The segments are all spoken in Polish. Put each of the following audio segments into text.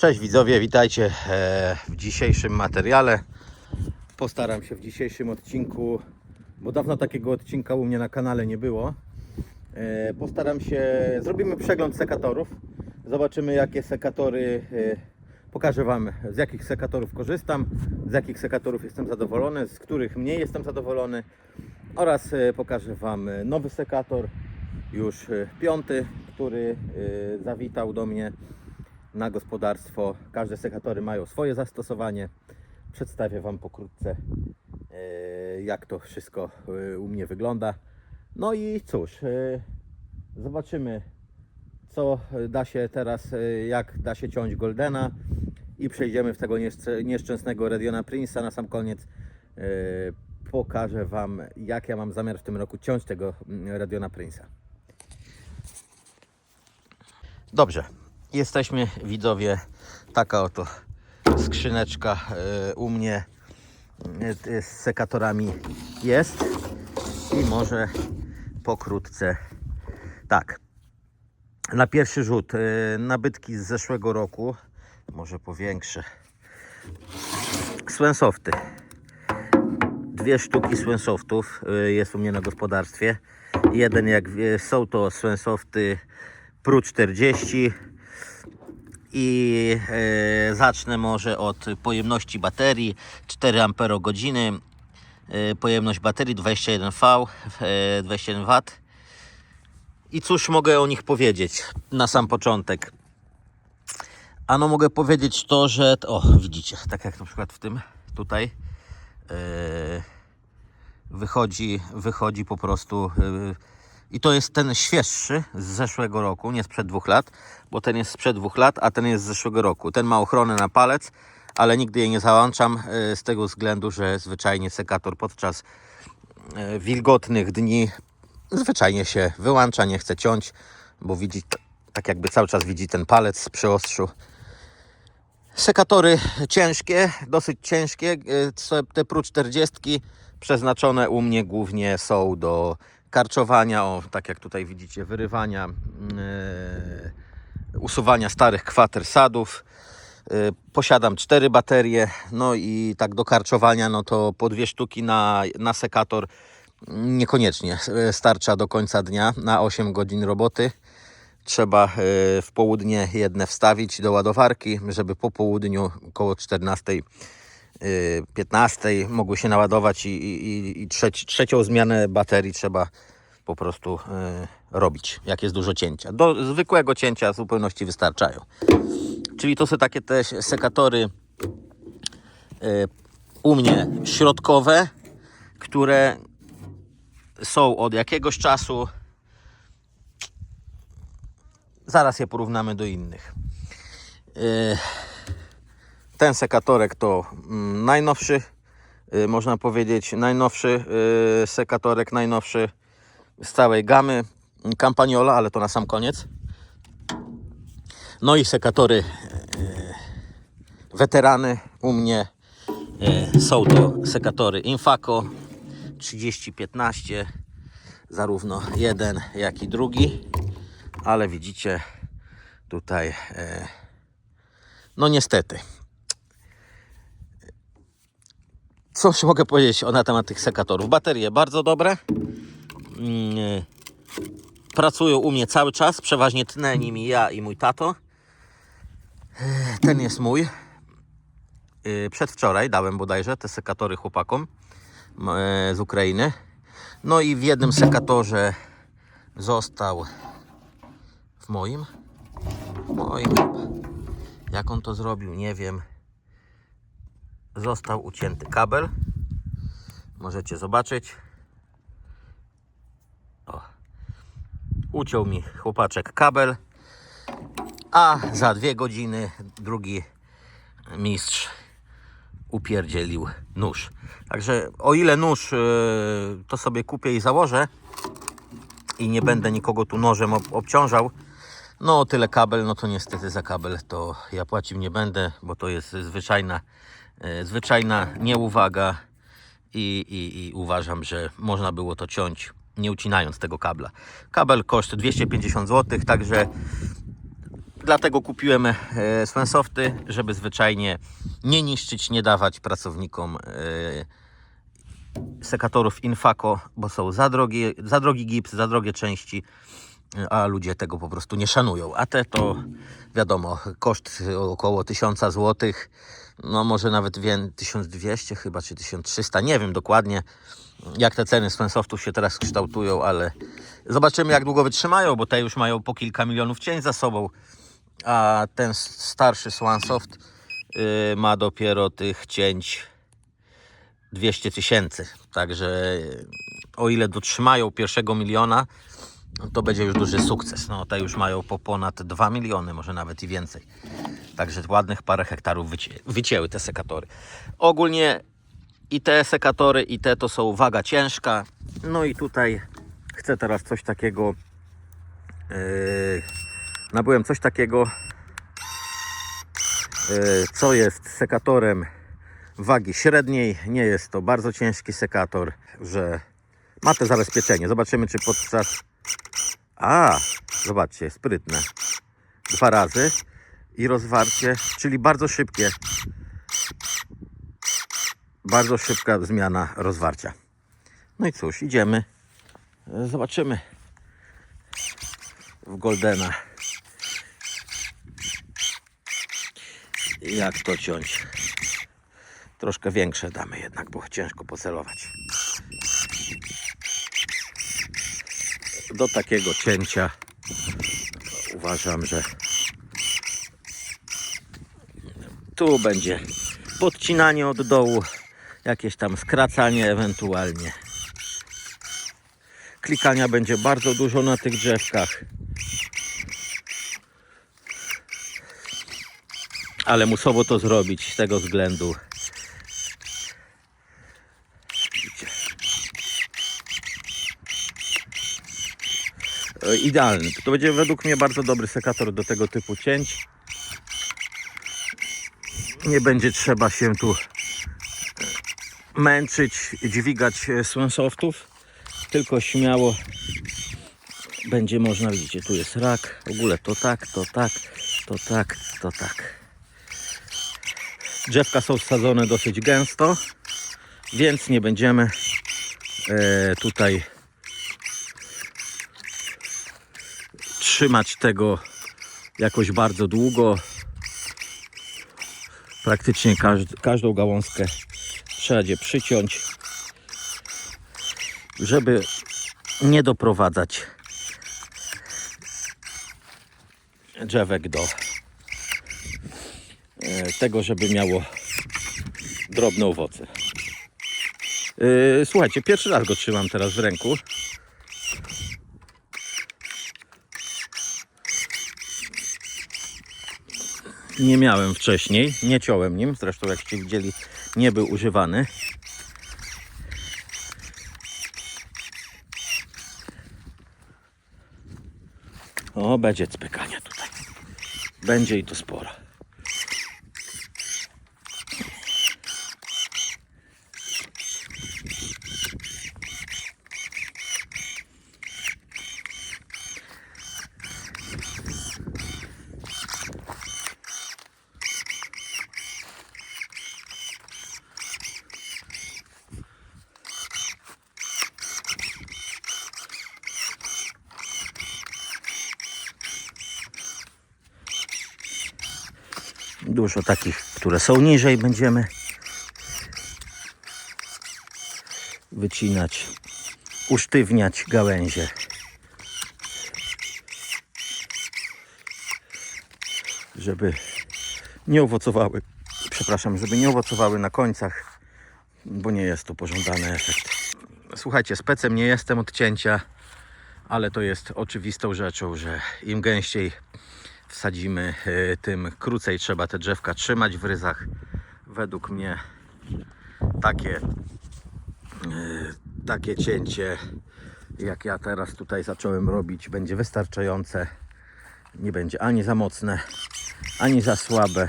Cześć widzowie, witajcie e, w dzisiejszym materiale. Postaram się w dzisiejszym odcinku, bo dawno takiego odcinka u mnie na kanale nie było. E, Postaram się, zrobimy przegląd sekatorów. Zobaczymy jakie sekatory, e, pokażę Wam z jakich sekatorów korzystam, z jakich sekatorów jestem zadowolony, z których mniej jestem zadowolony oraz pokażę Wam nowy sekator, już piąty, który zawitał do mnie na gospodarstwo. Każde sekatory mają swoje zastosowanie. Przedstawię Wam pokrótce, e, jak to wszystko e, u mnie wygląda. No i cóż, e, zobaczymy, co da się teraz, jak da się ciąć Goldena i przejdziemy w tego nieszczę- nieszczęsnego Radiona Prince'a. Na sam koniec pokażę Wam, jak ja mam zamiar w tym roku ciąć tego mm, Radiona Prince'a. Dobrze, jesteśmy widzowie. Taka oto skrzyneczka e, u mnie e, z sekatorami jest. I może pokrótce tak. Na pierwszy rzut e, nabytki z zeszłego roku, może powiększę. Swensofty. Dwie sztuki Swensoftów e, jest u mnie na gospodarstwie. Jeden jak są to Swensofty Pro 40 i e, zacznę może od pojemności baterii 4 Ah, e, pojemność baterii 21V, e, 21 W. I cóż mogę o nich powiedzieć na sam początek? Ano mogę powiedzieć to, że o widzicie, tak jak na przykład w tym tutaj e, wychodzi, wychodzi po prostu e, i to jest ten świeższy z zeszłego roku, nie sprzed dwóch lat, bo ten jest sprzed dwóch lat, a ten jest z zeszłego roku. Ten ma ochronę na palec, ale nigdy jej nie załączam e, z tego względu, że zwyczajnie sekator podczas e, wilgotnych dni zwyczajnie się wyłącza, nie chce ciąć, bo widzi, tak jakby cały czas widzi ten palec przy ostrzu. Sekatory ciężkie, dosyć ciężkie. e, Te Pro 40 przeznaczone u mnie głównie są do karczowania, o, tak jak tutaj widzicie, wyrywania, e, usuwania starych kwater sadów. E, Posiadam cztery baterie, no i tak do karczowania, no to po dwie sztuki na, na sekator niekoniecznie e, starcza do końca dnia na 8 godzin roboty. Trzeba w południe jedne wstawić do ładowarki, żeby po południu około 14 y, 15 mogły się naładować i, i, i- i trzeci, trzecią zmianę baterii trzeba po prostu y, robić, jak jest dużo cięcia. Do zwykłego cięcia w zupełności wystarczają. Czyli to są takie te sekatory y, u mnie środkowe, które są od jakiegoś czasu. Zaraz je porównamy do innych. Ten sekatorek to mm, najnowszy, y, można powiedzieć, najnowszy y, sekatorek, najnowszy z całej gamy Campagnola, ale to na sam koniec. No i sekatory y, weterany u mnie są to sekatory Infaco 3015, zarówno jeden jak i drugi, ale widzicie tutaj, no niestety, Cóż mogę powiedzieć o, na temat tych sekatorów? Baterie bardzo dobre. Mm, Pracują u mnie cały czas. Przeważnie tnę nimi ja i mój tato. E, Ten jest mój. E, Przedwczoraj dałem bodajże te sekatory chłopakom e, z Ukrainy. No i w jednym sekatorze został w moim. W moim. Jak on to zrobił, nie wiem został ucięty kabel. Możecie zobaczyć. O. Uciął mi chłopaczek kabel, a za dwie godziny drugi mistrz upierdzielił nóż. Także o ile nóż yy, to sobie kupię i założę i nie będę nikogo tu nożem ob- obciążał, no tyle kabel, no to niestety za kabel to ja płacić nie będę, bo to jest zwyczajna, zwyczajna nieuwaga i, i, i uważam, że można było to ciąć nie ucinając tego kabla. Kabel koszt 250 zł, także dlatego kupiłem e, Swensofty, żeby zwyczajnie nie niszczyć, nie dawać pracownikom e, sekatorów Infaco, bo są za drogi, za drogi gips, za drogie części, e, a ludzie tego po prostu nie szanują. A te to wiadomo, koszt około 1000 zł, no może nawet wie, 1200 chyba, czy 1300, nie wiem dokładnie jak te ceny Spensoftów się teraz kształtują, ale zobaczymy jak długo wytrzymają, bo te już mają po kilka milionów cień za sobą, a ten starszy Swansoft y, ma dopiero tych cięć 200 tysięcy, także y, o ile dotrzymają pierwszego miliona, to będzie już duży sukces. No, te już mają po ponad 2 miliony, może nawet i więcej. Także ładnych parę hektarów wycię, wycięły te sekatory. Ogólnie i te sekatory, i te to są waga ciężka. No i tutaj chcę teraz coś takiego. Yy, nabyłem coś takiego, yy, co jest sekatorem wagi średniej. Nie jest to bardzo ciężki sekator, że ma to zabezpieczenie. Zobaczymy, czy podczas. A, zobaczcie, sprytne. Dwa razy i rozwarcie, czyli bardzo szybkie. Bardzo szybka zmiana rozwarcia. No i cóż, idziemy. Zobaczymy w Goldena. Jak to ciąć? Troszkę większe damy jednak, bo ciężko pocelować. Do takiego cięcia uważam, że tu będzie podcinanie od dołu, jakieś tam skracanie ewentualnie. Klikania będzie bardzo dużo na tych drzewkach. Ale musowo to zrobić z tego względu. Idealny. To będzie według mnie bardzo dobry sekator do tego typu cięć. Nie będzie trzeba się tu męczyć, dźwigać e, Swansoftów, tylko śmiało będzie można, widzicie, tu jest rak, w ogóle to tak, to tak, to tak, to tak. Drzewka są wsadzone dosyć gęsto, więc nie będziemy e, tutaj trzymać tego jakoś bardzo długo. Praktycznie każd każdą gałązkę trzeba przyciąć, żeby nie doprowadzać drzewek do e, tego, żeby miało drobne owoce. E, Słuchajcie, pierwszy raz go trzymam teraz w ręku. Nie miałem wcześniej, nie ciąłem nim, zresztą jakście widzieli, nie był używany. O, będzie spykania tutaj. Będzie i to sporo. Dużo takich, które są niżej będziemy wycinać, usztywniać gałęzie. Żeby nie owocowały, przepraszam, żeby nie owocowały na końcach, bo nie jest to pożądany efekt. Słuchajcie, specem nie jestem od cięcia, ale to jest oczywistą rzeczą, że im gęściej wsadzimy, y, tym krócej trzeba te drzewka trzymać w ryzach. Według mnie takie, y, takie cięcie, jak ja teraz tutaj zacząłem robić, będzie wystarczające. Nie będzie ani za mocne, ani za słabe.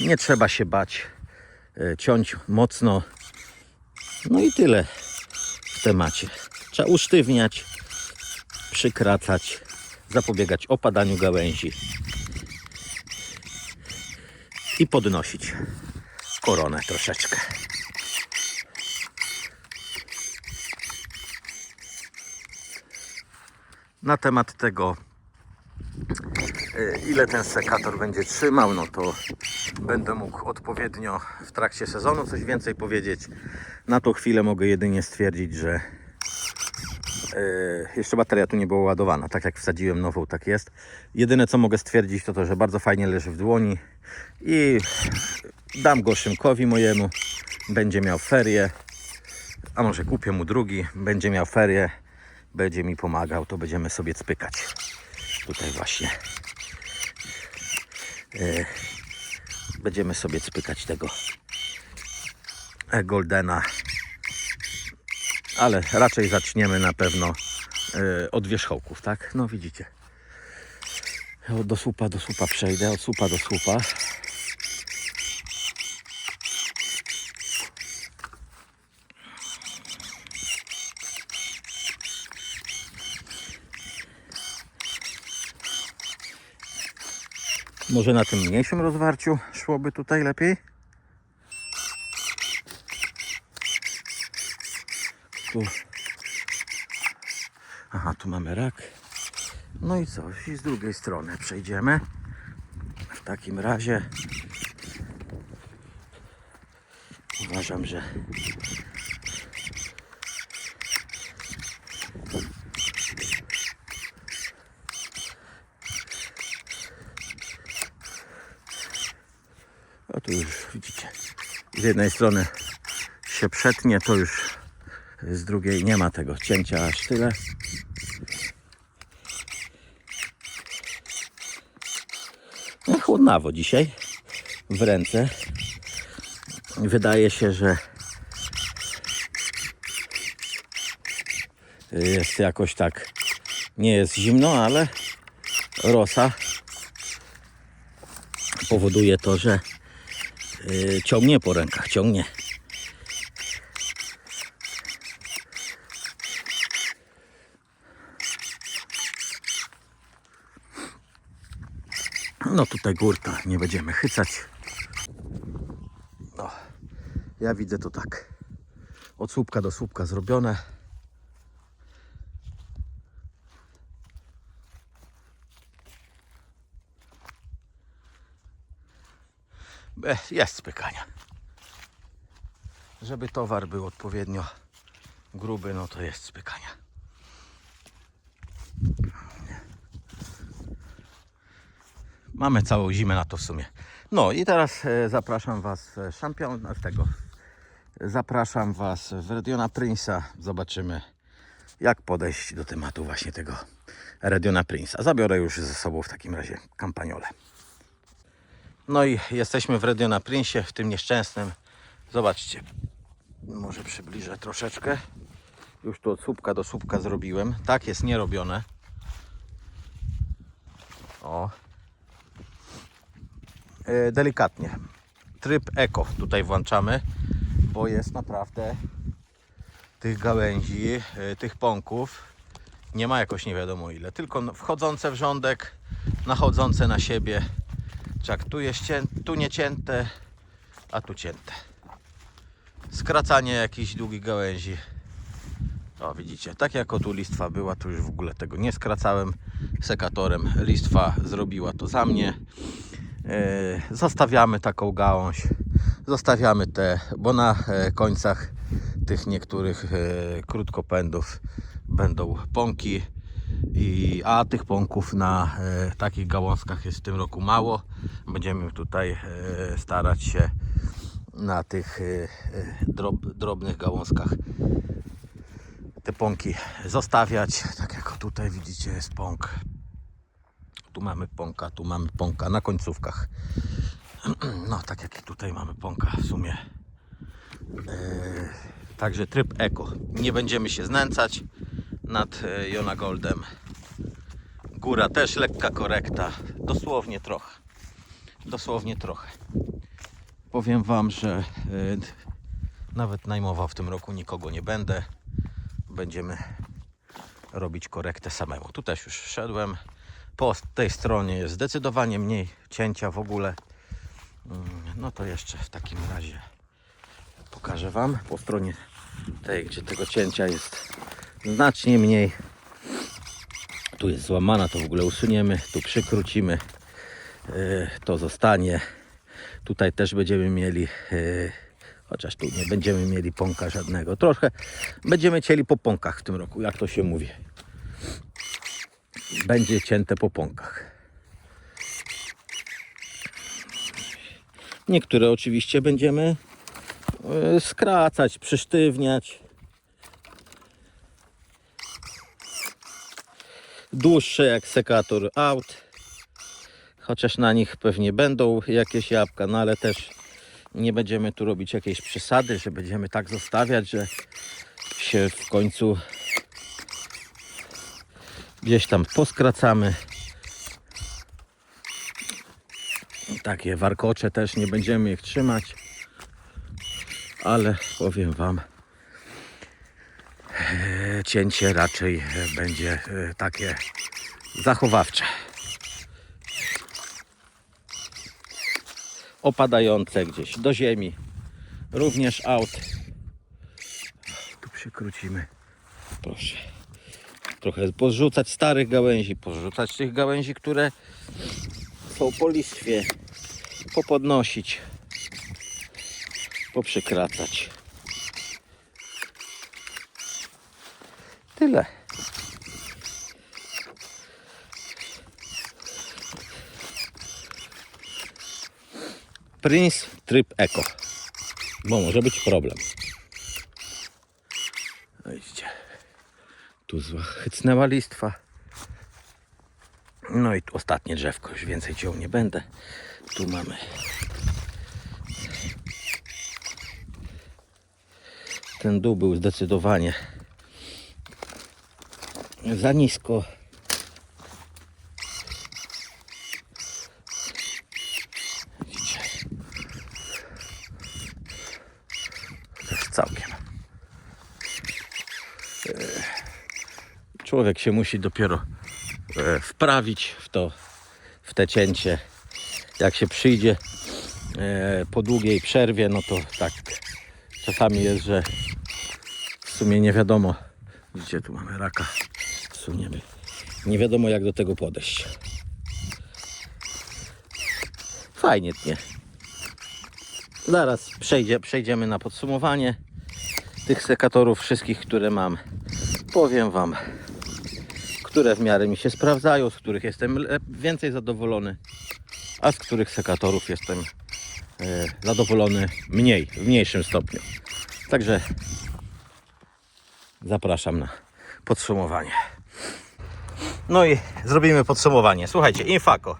Nie trzeba się bać y, ciąć mocno. No i tyle w temacie. Trzeba usztywniać, przykracać, zapobiegać opadaniu gałęzi i podnosić koronę troszeczkę. Na temat tego, e, ile ten sekator będzie trzymał, no to będę mógł odpowiednio w trakcie sezonu coś więcej powiedzieć. Na tą chwilę mogę jedynie stwierdzić, że e, jeszcze bateria tu nie była ładowana. Tak jak wsadziłem nową, tak jest. Jedyne co mogę stwierdzić to to, że bardzo fajnie leży w dłoni i dam go Szymkowi mojemu. Będzie miał ferie, a może kupię mu drugi. Będzie miał ferie, będzie mi pomagał, to będziemy sobie spykać. Tutaj właśnie. E, będziemy sobie spykać tego Goldena. Ale raczej zaczniemy na pewno e, od wierzchołków, tak? No widzicie. Do słupa do słupa przejdę, od słupa do słupa. Może na tym mniejszym rozwarciu szłoby tutaj lepiej? Tu. Aha, tu mamy rak. No i co? I z drugiej strony przejdziemy. W takim razie uważam, że A tu już widzicie, z jednej strony się przetnie, to już z drugiej nie ma tego cięcia aż tyle. No, chłodnawo dzisiaj w ręce. Wydaje się, że jest jakoś tak, nie jest zimno, ale rosa powoduje to, że yy, ciągnie po rękach, ciągnie. No tutaj górka, nie będziemy chycać. No, ja widzę to tak. Od słupka do słupka zrobione. Jest spykania. Żeby towar był odpowiednio gruby, no to jest spykania. Mamy całą zimę na to w sumie. No i teraz e, zapraszam Was w szampion z tego. Zapraszam Was w Radiona Prince'a. Zobaczymy jak podejść do tematu właśnie tego Radiona Prince'a. Zabiorę już ze sobą w takim razie kampaniolę. No i jesteśmy w Radiona Prince'ie, w tym nieszczęsnym. Zobaczcie. Może przybliżę troszeczkę. Już tu od słupka do słupka zrobiłem. Tak jest nierobione. O, e, delikatnie. Tryb eko tutaj włączamy, bo jest naprawdę tych gałęzi, e, tych pąków nie ma jakoś nie wiadomo ile, tylko wchodzące w rządek, nachodzące na siebie. Czak, tu jest cię, tu nie cięte, a tu cięte. Skracanie jakichś długich gałęzi. O, widzicie, tak jak o tu listwa była, to już w ogóle tego nie skracałem sekatorem. Listwa zrobiła to za mnie. E, zostawiamy taką gałąź, zostawiamy te, bo na e, końcach tych niektórych e, krótkopędów będą pąki, i, a tych pąków na takich gałązkach jest w tym roku mało. Będziemy tutaj starać się na tych drob, drobnych gałązkach te pąki zostawiać. Tak jak tutaj widzicie jest pąk. Tu mamy pąka, tu mamy pąka na końcówkach. No, tak jak i tutaj mamy pąka w sumie. E, Także tryb eko. Nie będziemy się znęcać nad e, Jona Goldem. Góra też lekka korekta. Dosłownie trochę. Dosłownie trochę. Powiem Wam, że e, nawet najmowa w tym roku nikogo nie będę. Będziemy robić korektę samemu. Tu też już szedłem. Po tej stronie jest zdecydowanie mniej cięcia w ogóle. Mm, No to jeszcze w takim razie pokażę Wam po stronie tej, gdzie tego cięcia jest znacznie mniej. Tu jest złamana, to w ogóle usuniemy, tu przykrócimy, yy, to zostanie. Tutaj też będziemy mieli, yy, chociaż tu nie będziemy mieli pąka żadnego. Trochę będziemy cięli po pąkach w tym roku, jak to się mówi. Będzie cięte po pąkach. Niektóre oczywiście będziemy yy, skracać, przysztywniać. Dłuższe jak sekator aut. Chociaż na nich pewnie będą jakieś jabłka, no ale też nie będziemy tu robić jakiejś przesady, że będziemy tak zostawiać, że się w końcu gdzieś tam poskracamy. Takie warkocze też nie będziemy ich trzymać, ale powiem Wam, e, cięcie raczej będzie e, takie zachowawcze. Opadające gdzieś do ziemi, również aut. Tu przykrócimy, proszę. Trochę pozrzucać starych gałęzi, pozrzucać tych gałęzi, które są po listwie, popodnosić, poprzykracać. Tyle. Prince Trip Eco. Bo może być problem. Widzicie. Tu chycnęła listwa. No i tu ostatnie drzewko, już więcej ciął nie będę. Tu mamy. Ten dół był zdecydowanie za nisko. Widzicie. To jest całkiem. E, Człowiek się musi dopiero e, wprawić w to, w te cięcie. Jak się przyjdzie e, po długiej przerwie, no to tak czasami jest, że w sumie nie wiadomo, gdzie tu mamy raka, suniemy. Nie wiadomo jak do tego podejść. Fajnie tnie. Zaraz przejdzie, przejdziemy na podsumowanie tych sekatorów wszystkich, które mam. Powiem Wam, które w miarę mi się sprawdzają, z których jestem więcej zadowolony, a z których sekatorów jestem e, zadowolony mniej, w mniejszym stopniu. Także zapraszam na podsumowanie. No i zrobimy podsumowanie. Słuchajcie, Infaco.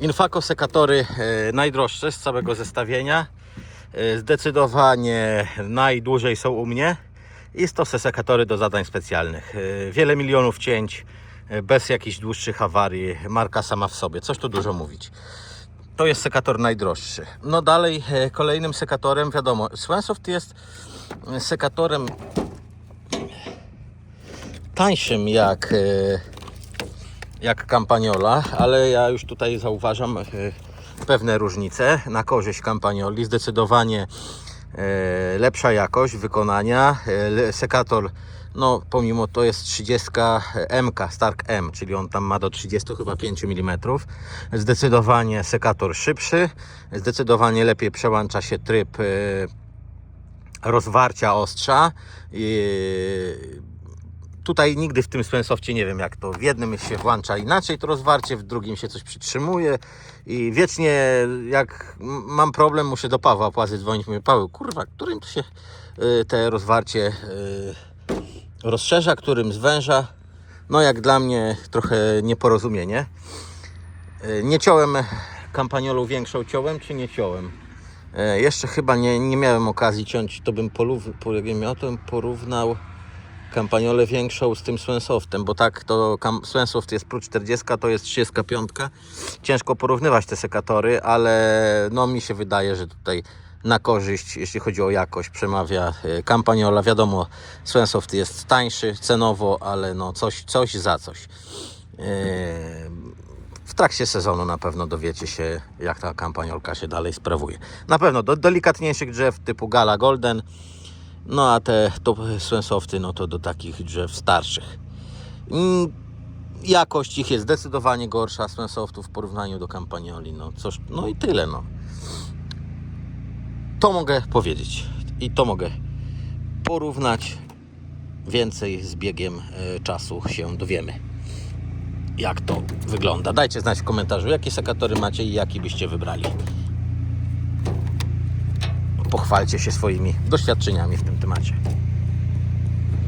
Infaco sekatory e, najdroższe z całego zestawienia. E, Zdecydowanie najdłużej są u mnie i stosy sekatory do zadań specjalnych. E, Wiele milionów cięć e, bez jakichś dłuższych awarii. Marka sama w sobie. Coś tu dużo mówić. To jest sekator najdroższy. No dalej e, kolejnym sekatorem wiadomo, Swensoft jest sekatorem tańszym jak jak Campagnola, ale ja już tutaj zauważam pewne różnice na korzyść Campagnoli. Zdecydowanie lepsza jakość wykonania. E, Sekator, no pomimo to jest 30 MK, Stark M, czyli on tam ma do 30 chyba 5 mm. Zdecydowanie sekator szybszy, zdecydowanie lepiej przełącza się tryb e, rozwarcia ostrza. Tutaj nigdy w tym Swensoftie nie wiem jak to. W jednym się włącza inaczej to rozwarcie, w drugim się coś przytrzymuje i wiecznie jak mam problem muszę do Pawła Płazy dzwonić. Mówię, Paweł, kurwa, którym to się y, te rozwarcie y, rozszerza, którym zwęża. No jak dla mnie trochę nieporozumienie. Y, Nie ciąłem kampaniolą większą ciąłem czy nie ciąłem? E, Jeszcze chyba nie, nie miałem okazji ciąć, to bym porów, miał, to bym porównał kampaniolę większą z tym Swensoftem, bo tak to Swensoft jest prócz 40, to jest 35. Ciężko porównywać te sekatory, ale no mi się wydaje, że tutaj na korzyść, jeśli chodzi o jakość, przemawia e, kampaniola. Wiadomo, Swensoft jest tańszy cenowo, ale no coś, coś za coś. E, w trakcie sezonu na pewno dowiecie się, jak ta kampaniolka się dalej sprawuje. Na pewno do delikatniejszych drzew typu Gala Golden, no a te to Swensofty, no to do takich drzew starszych. Mm, Jakość ich jest zdecydowanie gorsza Swensoftów w porównaniu do kampanioli. No, coś, no i tyle. No. To mogę powiedzieć i to mogę porównać. Więcej z biegiem e, czasu się dowiemy, jak to wygląda. Dajcie znać w komentarzu, jakie sekatory macie i jaki byście wybrali. Pochwalcie się swoimi doświadczeniami w tym temacie.